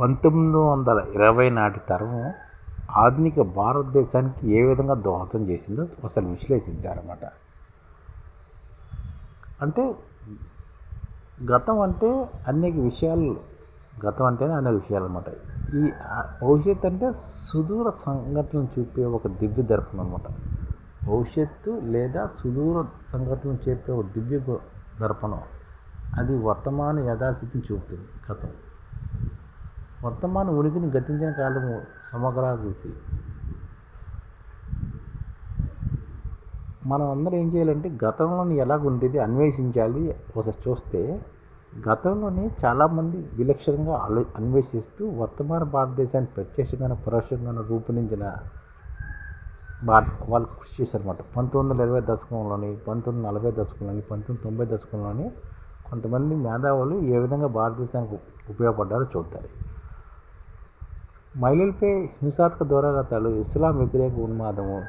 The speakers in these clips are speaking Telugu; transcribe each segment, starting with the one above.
పంతొమ్మిది వందల ఇరవై నాటి తరం ఆధునిక భారతదేశానికి ఏ విధంగా దోహదం చేసిందో అసలు విశ్లేషిద్దారన్నమాట. అంటే గతం అంటే అనేక విషయాలు గతం అంటేనే అనేక విషయాలు అనమాట ఈ భవిష్యత్తు అంటే సుదూర సంఘటనలు చూపే ఒక దివ్య దర్పణం అనమాట భవిష్యత్తు లేదా సుదూర సంఘటనలు చెప్పే ఒక దివ్య దర్పణం. అది వర్తమాన యథాస్థితిని చూపుతుంది గతం. వర్తమాన ఉనికిని గతించిన కాలము సమగ్రాభివృద్ధి. మనం అందరం ఏం చేయాలంటే గతంలోని ఎలాగ ఉండేది అన్వేషించాలి. ఒకసారి చూస్తే గతంలోనే చాలామంది విలక్షణంగా ఆలో అన్వేషిస్తూ వర్తమాన భారతదేశాన్ని ప్రత్యక్షంగా పరోక్షంగా రూపొందించిన భారత వాళ్ళు కృషి చేశారన్నమాట. పంతొమ్మిది వందల ఇరవై దశకంలోని పంతొమ్మిది వందల నలభై దశకంలోని పంతొమ్మిది తొంభై దశకంలోని కొంతమంది మేధావులు ఏ విధంగా భారతదేశానికి ఉపయోగపడ్డారో చూస్తారు మహిళలపై హింసాత్మక దూరాగతాలు ఇస్లాం వ్యతిరేక ఉన్మాదము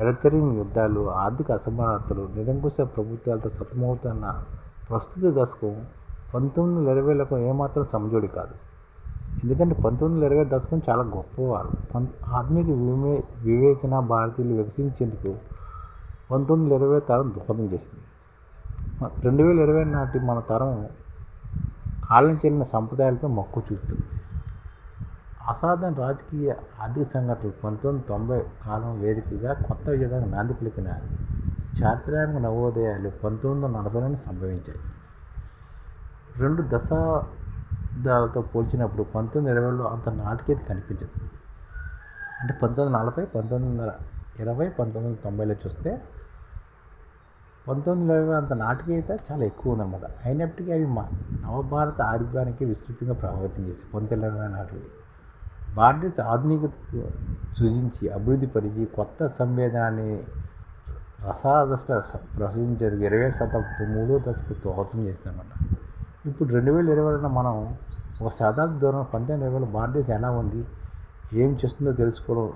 ఎడతెరిగిన యుద్ధాలు ఆర్థిక అసమానతలు నిరంకుశ ప్రభుత్వాలతో సతమవుతున్న ప్రస్తుత దశకం పంతొమ్మిది వందల ఇరవైలకు ఏమాత్రం సమజోడి కాదు. ఎందుకంటే పంతొమ్మిది వందల ఇరవై దశకం చాలా గొప్పవారు. పం ఆధునిక వివే వివేచన భారతీయులు వికసించేందుకు పంతొమ్మిది వందల ఇరవై తరం దోహదం చేసింది. రెండు వేల ఇరవై నాటి మన తరం కాలం చెందిన సంప్రదాయాలపై మక్కువ చూపుతుంది. అసాధారణ రాజకీయ ఆర్థిక సంఘటనలు పంతొమ్మిది తొంభై కాలం వేదికగా కొత్త యుగానికి నాంది పలికిన చారిత్రాత్మక నవోదయాలు పంతొమ్మిది వందల నలభైలోనే సంభవించాయి. రెండు దశాబ్దాలతో పోల్చినప్పుడు పంతొమ్మిది ఇరవైలో అంత నాటికేది కనిపించదు. అంటే పంతొమ్మిది నలభై పంతొమ్మిది వందల ఇరవై పంతొమ్మిది వందల తొంభైలో చూస్తే పంతొమ్మిది వందల ఇరవై అంత నాటికీయత చాలా ఎక్కువ ఉందన్నమాట. అయినప్పటికీ అవి మా నవభారత ఆరోగ్యానికి విస్తృతంగా ప్రభావితం చేసి పంతొమ్మిది వందల ఇరవై నాటికి. భారతదేశ ఆధునికత సృజించి అభివృద్ధి పరిచి కొత్త సంవేదనాన్ని రసాదష్ట ప్రసరించేది ఇరవై శతాబ్దం మూడో దశకు దోహదం చేసిందన్నమాట. ఇప్పుడు రెండు వేల ఇరవైలో మనం ఒక శతాబ్ది దూరం పంతొమ్మిది ఇరవైలో భారతదేశం ఎలా ఉంది ఏం చేస్తుందో తెలుసుకోవడం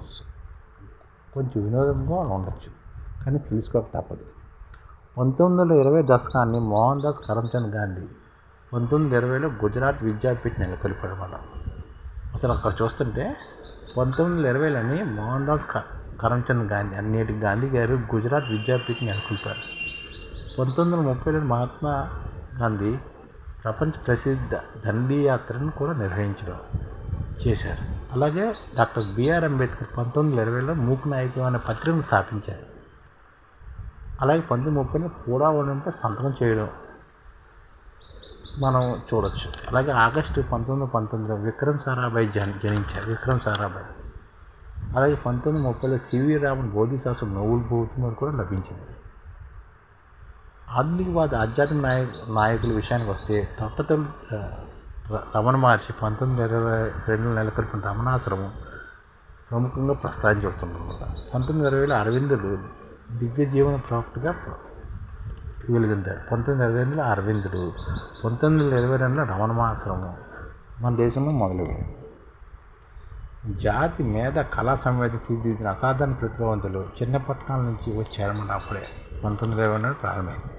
కొంచెం వినోదంగా ఉండొచ్చు కానీ తెలుసుకోక తప్పదు. పంతొమ్మిది వందల ఇరవై దశకాన్ని మోహన్ దాస్ కరమ్చంద్ గాంధీ పంతొమ్మిది వందల ఇరవైలో గుజరాత్ విద్యాపీఠ్ నెలకొల్పాడు అన్నమాట. అసలు అక్కడ చూస్తుంటే పంతొమ్మిది వందల ఇరవైలోని మోహన్ దాస్ కరమ్చంద్ గాంధీ అన్నిటి గాంధీ గారు గుజరాత్ విద్యాపీఠ్ నెలకొల్పారు. పంతొమ్మిది వందల ముప్పైలో మహాత్మా గాంధీ ప్రపంచ ప్రసిద్ధ దండి యాత్రను కూడా నిర్వహించడం చేశారు. అలాగే డాక్టర్ బిఆర్ అంబేద్కర్ పంతొమ్మిది వందల ఇరవైలో మూక్ నాయకం అనే పత్రికను స్థాపించారు. అలాగే పంతొమ్మిది ముప్పైలో పూడా ఉండడంపై సంతకం చేయడం మనం చూడొచ్చు. అలాగే ఆగస్టు పంతొమ్మిది వందల పంతొమ్మిదిలో విక్రమ్ సారాభాయ్ జన్ జనించారు. విక్రమ్ సారాభాయ్. అలాగే పంతొమ్మిది ముప్పైలో సివి రామన్ బోధిశాస్త్రం నోబుల్ బహుమతి కూడా లభించింది. ఆధునికవాద ఆధ్యాత్మిక నాయ నాయకుల విషయానికి వస్తే తొట్టతొలి రమణ మహర్షి పంతొమ్మిది ఇరవై రెండు నెలకొల్పిన రమణాశ్రమం ప్రముఖంగా ప్రస్తావించబడుతుందన్నమాట పంతొమ్మిది ఇరవైలో అరవిందుడు దివ్య జీవన ప్రాప్తిగా వెలుగొందారు పంతొమ్మిది ఇరవై ఎనిమిదిలో అరవిందుడు పంతొమ్మిది వందల ఇరవై రెండులో రమణమాశ్రమం మన దేశంలో మొదలయ్యాయి జాతి మేధ కళా సంవేదన తీర్చిదిద్దిన అసాధారణ ప్రతిభావంతులు చిన్న పట్టణాల నుంచి వచ్చారన్నమాట అప్పుడే. పంతొమ్మిది ఇరవై రెండు ప్రారంభమైంది.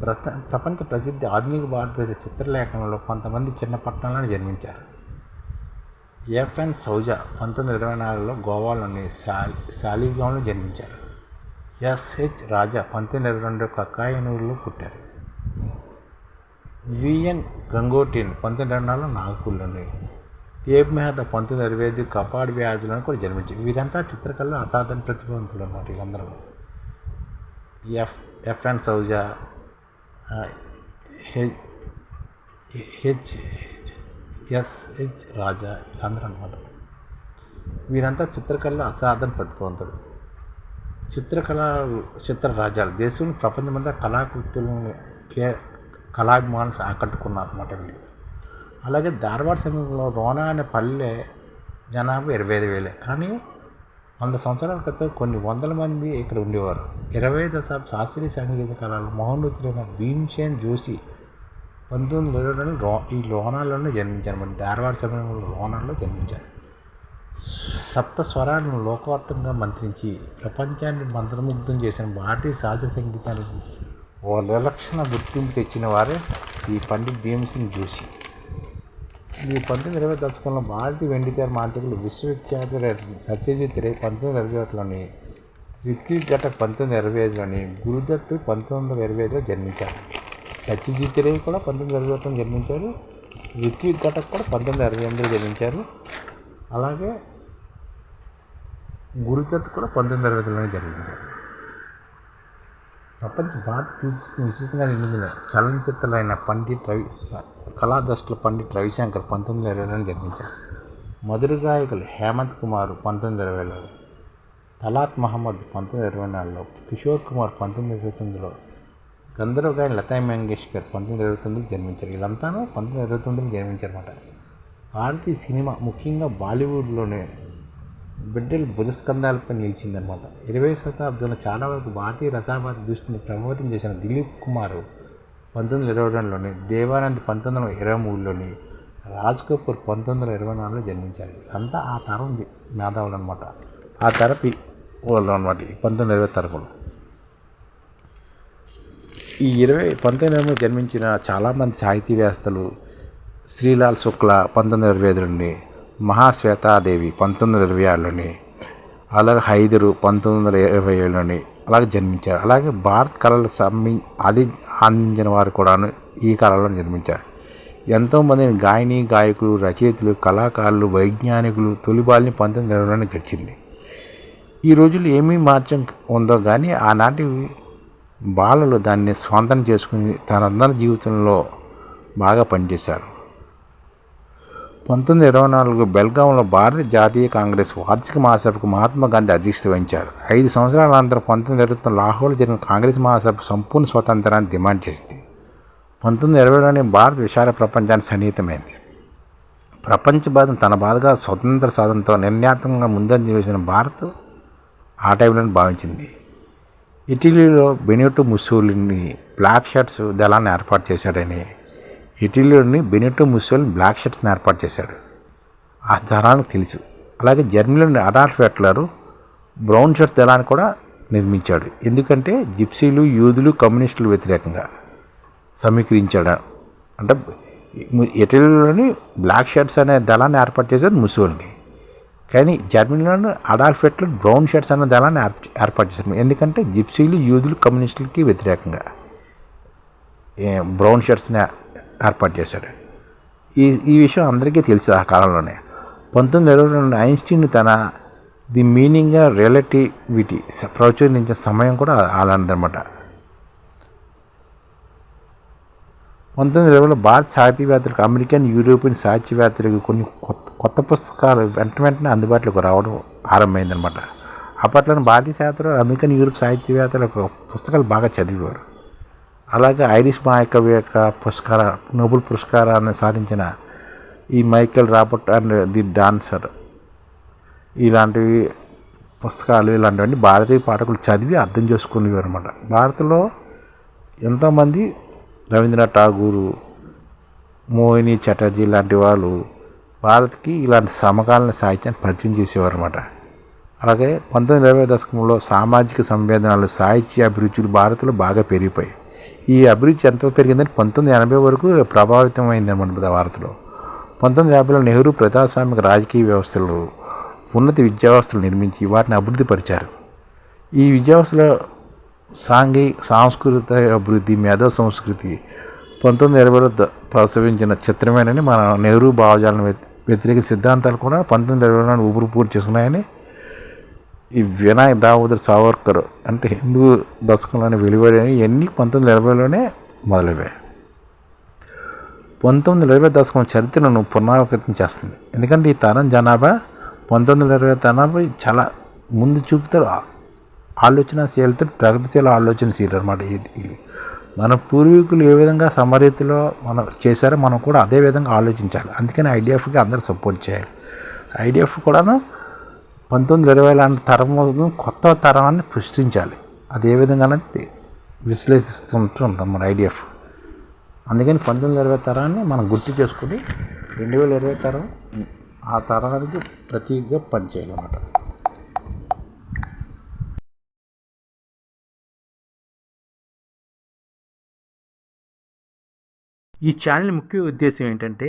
ప్రత ప్రపంచ ప్రసిద్ధ ఆధునిక భారతదేశ చిత్రలేఖనంలో కొంతమంది చిన్న పట్టణాలను జన్మించారు. ఎఫ్ఎన్ సౌజా పంతొమ్మిది ఇరవై నాలుగులో గోవాలోని శాలి శాలిగాంలో జన్మించారు. ఎస్హెచ్ రాజా పంతొమ్మిది ఇరవై రెండు కక్కాయనూరులో పుట్టారు. విఎన్ గంగోటిన్ పంతొమ్మిది ఇరవై నాలుగులో నాగపూర్లోని. తేబ్ మెహతా పంతొమ్మిది ఇరవై ఐదు కపాడ్ వ్యాధులను కూడా జన్మించారు. వీరంతా చిత్రకళలో అసాధారణ ప్రతిభావంతులు అన్నమాట వీళ్ళందరూ F FN Souza H H SH Raza వీళ్ళందరూ అనమాట వీరంతా చిత్రకళలో అసాధారణ ప్రతిభావంతులు. చిత్రకళ చిత్రరాజాలు. దేశంలో ప్రపంచమంతా కళాకృతులను కే కళాభిమానులు ఆకట్టుకున్నారు అన్నమాట వీళ్ళు. అలాగే ధారవాడ సమీపంలో రోనా అనే పల్లె జనాభా ఇరవై ఐదు వేలే. కానీ వంద సంవత్సరాల క్రితం కొన్ని వందల మంది ఇక్కడ ఉండేవారు. ఇరవై దశాబ్ద శాస్త్రీయ సంగీత కళలు మహోన్నతులైన భీమ్సేన్ జోషి పంతొమ్మిది వందల ఇరవై రో ఈ లోనాల్లోనే జన్మించారు. మరి ధార్వాడ సమయంలో లోనాల్లో జన్మించారు. సప్త స్వరాలను లోకవర్తంగా మంత్రించి ప్రపంచాన్ని మంత్రముగ్ధం చేసిన భారతీయ సహజ సంగీతానికి ఓ విలక్షణ గుర్తింపు తెచ్చిన వారే ఈ పండిత్ భీమసింగ్ జోషి. ఈ పంతొమ్మిది ఇరవై దశకంలో భారతీయ వెండితేర మాంత్రికులు విశ్వవిఖ్యాత సత్యజిత్ రే పంతొమ్మిది ఇరవై ఒకటిలోని రిత్విక్ ఘటక్ పంతొమ్మిది ఇరవై ఐదులోని గురుదత్ పంతొమ్మిది వందల ఇరవై ఐదులో జన్మించారు. సత్యజిత్ రే కూడా పంతొమ్మిది ఇరవై ఒకటిలో జన్మించారు. రిత్విక్ ఘటక్ కూడా పంతొమ్మిది ఇరవై ఎనిమిదిలో జన్మించారు. అలాగే గురుదత్ కూడా పంతొమ్మిది ఇరవై జరిగింది. ప్రపంచ భారత తీర్చిన విశిష్టంగా నిర్మించిన చలనచిత్రాలైన పండిత్ రవి కళాదస్తుల పండిత్ రవిశంకర్ పంతొమ్మిది ఇరవైలో జన్మించారు. మధుర గాయకులు హేమంత్ కుమార్ పంతొమ్మిది ఇరవైలో తలాత్ మహమ్మద్ పంతొమ్మిది ఇరవై నాలుగులో కిషోర్ కుమార్ పంతొమ్మిది ఇరవై తొమ్మిదిలో గంధర్వ గాయని లతా మంగేష్కర్ పంతొమ్మిది ఇరవై తొమ్మిది జన్మించారు. వీళ్ళంతాను పంతొమ్మిది ఇరవై తొమ్మిదిలో జన్మించారన్నమాట. భారతీయ సినిమా ముఖ్యంగా బాలీవుడ్లోనే బిడ్డలు భుజస్కంధాలపై నిలిచిందనమాట ఇరవై శతాబ్దంలో చాలా వరకు భారతీయ రసాభాత దృష్టిని ప్రభావితం చేసిన దిలీప్ కుమార్ పంతొమ్మిది వందల ఇరవై రెండులోని దేవానంద్ పంతొమ్మిది వందల ఇరవై మూడులోని రాజ్ కపూర్ పంతొమ్మిది వందల ఇరవై నాలుగులో జన్మించారు. అంతా ఆ తరం మేధావులు అనమాట ఆ తరపి వాళ్ళు అనమాట ఈ పంతొమ్మిది ఇరవై తరపులో. ఈ ఇరవై పంతొమ్మిది వందల జన్మించిన చాలామంది సాహితీవేత్తలు శ్రీలాల్ శుక్ల పంతొమ్మిది ఇరవై ఐదులోని మహాశ్వేతాదేవి పంతొమ్మిది వందల ఇరవై ఆరులోని అలాగే హైదరు పంతొమ్మిది వందల ఇరవై ఏడులోని అలాగే జన్మించారు. అలాగే భారత్ కళలు సమ్మి ఆది అందించిన వారు కూడాను ఈ కళలో జన్మించారు. ఎంతోమంది గాయని గాయకులు రచయితలు కళాకారులు వైజ్ఞానికులు తొలిబాల్ని పంతొమ్మిది ఇరవైలోనే గడిచింది. ఈ రోజుల్లో ఏమీ మార్చం ఉందో కానీ ఆనాటి బాలలు దాన్ని స్వంతం చేసుకుని తన జీవితంలో బాగా పనిచేశారు. పంతొమ్మిది ఇరవై నాలుగు బెల్గాంలో భారత జాతీయ కాంగ్రెస్ వార్షిక మహాసభకు మహాత్మా గాంధీ అధ్యక్షత వహించారు. ఐదు సంవత్సరాల అనంతరం పంతొమ్మిది ఇరవై లాహోర్లో జరిగిన కాంగ్రెస్ మహాసభ సంపూర్ణ స్వాతంత్రాన్ని డిమాండ్ చేసింది. పంతొమ్మిది ఇరవైలోనే భారత విశాల ప్రపంచానికి సన్నిహితమైంది. ప్రపంచ బాధను తన బాధగా స్వతంత్ర సాధనతో నిర్ణయాత్మకంగా ముందంజ వేసిన భారత్ ఆ టైంలోనే భావించింది. ఇటలీలో బెనిటో ముస్సూలిని బ్లాక్ షర్ట్స్ దళాన్ని ఏర్పాటు చేశాడని ఇటలీలోని బెనిటో ముసోల్ బ్లాక్ షర్ట్స్ని ఏర్పాటు చేశాడు. ఆ తరానికి తెలుసు. అలాగే జర్మనీలోని అడాల్ఫ్ హిట్లర్ బ్రౌన్ షర్ట్ దళాన్ని కూడా నిర్మించాడు. ఎందుకంటే జిప్సీలు యూదులు కమ్యూనిస్టులు వ్యతిరేకంగా సమీకరించాడు. అంటే ఇటలీలోని బ్లాక్ షర్ట్స్ అనే దళాన్ని ఏర్పాటు చేసేది ముసోల్ని కానీ జర్మనీలోని అడాల్ఫ్ హిట్లర్ బ్రౌన్ షర్ట్స్ అనే దళాన్ని ఏర్పాటు చేశారు. ఎందుకంటే జిప్సీలు యూదులు కమ్యూనిస్టులకి వ్యతిరేకంగా ఏ, బ్రౌన్ షర్ట్స్ని ఏర్పాటు చేశాడు. ఈ ఈ విషయం అందరికీ తెలుసు ఆ కాలంలోనే. పంతొమ్మిది ఇరవై రెండు ఐన్స్టీన్ తన ది మీనింగ్ రిలేటివిటీ ప్రచురించిన సమయం కూడా అలాంటిదనమాట పంతొమ్మిది ఇరవైలో భారత సాహితీవేత్తలకు అమెరికన్ యూరోపియన్ సాహిత్యవేత్తలకు కొన్ని కొత్త కొత్త పుస్తకాలు వెంట వెంటనే అందుబాటులోకి రావడం ఆరంభమైందనమాట అప్పట్లో భారతీయ సాహిత్యంలో అమెరికన్ యూరోప్ సాహిత్యవేత్తలకు పుస్తకాలు బాగా చదివేవారు. అలాగే ఐరిష్ మహాకవి యొక్క పురస్కార నోబెల్ పురస్కారాన్ని సాధించిన ఈ Michael Robert and the dancer. ఇలాంటివి పుస్తకాలు ఇలాంటివన్నీ భారతీయ పాఠకులు చదివి అర్థం చేసుకునేవారు అనమాట భారత్లో ఎంతోమంది రవీంద్రనాథ్ ఠాగూరు మోహిని చటర్జీ లాంటి వాళ్ళు భారత్కి ఇలాంటి సమకాలీన సాహిత్యాన్ని పరిచయం చేసేవారు అనమాట అలాగే పంతొమ్మిది ఇరవై దశకంలో సామాజిక సంవేదనలు సాహిత్య అభిరుచులు భారత్లో బాగా పెరిగిపోయాయి. ఈ అభిరుచి ఎంతో పెరిగిందని పంతొమ్మిది ఎనభై వరకు ప్రభావితమైంది అనమాట భారత్లో. పంతొమ్మిది యాభైలో నెహ్రూ ప్రజాస్వామిక రాజకీయ వ్యవస్థలు ఉన్నత విద్యా వ్యవస్థలు నిర్మించి వాటిని అభివృద్ధి పరిచారు. ఈ విద్యా వ్యవస్థలో సాంఘిక సాంస్కృతిక అభివృద్ధి మేధో సంస్కృతి పంతొమ్మిది ఇరవైలో ప్రసవించిన చిత్రమేనని మన నెహ్రూ భావజాలను వ్యతిరేక సిద్ధాంతాలు కూడా పంతొమ్మిది ఇరవై ఊపిరి పూర్తి చేసుకున్నాయని ఈ వినాయక్ దామోదర్ సావర్కర్ అంటే హిందూ దశకంలోనే వెలువడి ఇవన్నీ పంతొమ్మిది ఇరవైలోనే మొదలయ్యాయి. పంతొమ్మిది వందల ఇరవై దశకం చరిత్రను పునరావృతం చేస్తుంది. ఎందుకంటే ఈ తరం జనాభా పంతొమ్మిది వందల ఇరవై జనాభా చాలా ముందు చూపుతారు. ఆ- ఆలోచనశీలతో ప్రగతిశీల ఆలోచనశీలు అనమాట ఇది. ఇది మన పూర్వీకులు ఏ విధంగా సమరీతిలో మనం చేశారో మనం కూడా అదే విధంగా ఆలోచించాలి. అందుకని ఐడిఎఫ్కి అందరూ సపోర్ట్ చేయాలి. ఐడిఎఫ్ కూడాను పంతొమ్మిది ఇరవై లాంటి తరం కొత్త తరాన్ని సృష్టించాలి అది ఏ విధంగా అనేది విశ్లేషిస్తుంటూ ఉంటాం మన ఐడిఎఫ్. అందుకని పంతొమ్మిది ఇరవై తరాన్ని మనం గుర్తు చేసుకుని రెండు వేల ఇరవై తరం ఆ తరానికి ప్రతీకగా పనిచేయాలన్నమాట. ఈ ఛానల్ ముఖ్య ఉద్దేశం ఏంటంటే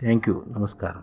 థ్యాంక్ యూ నమస్కారం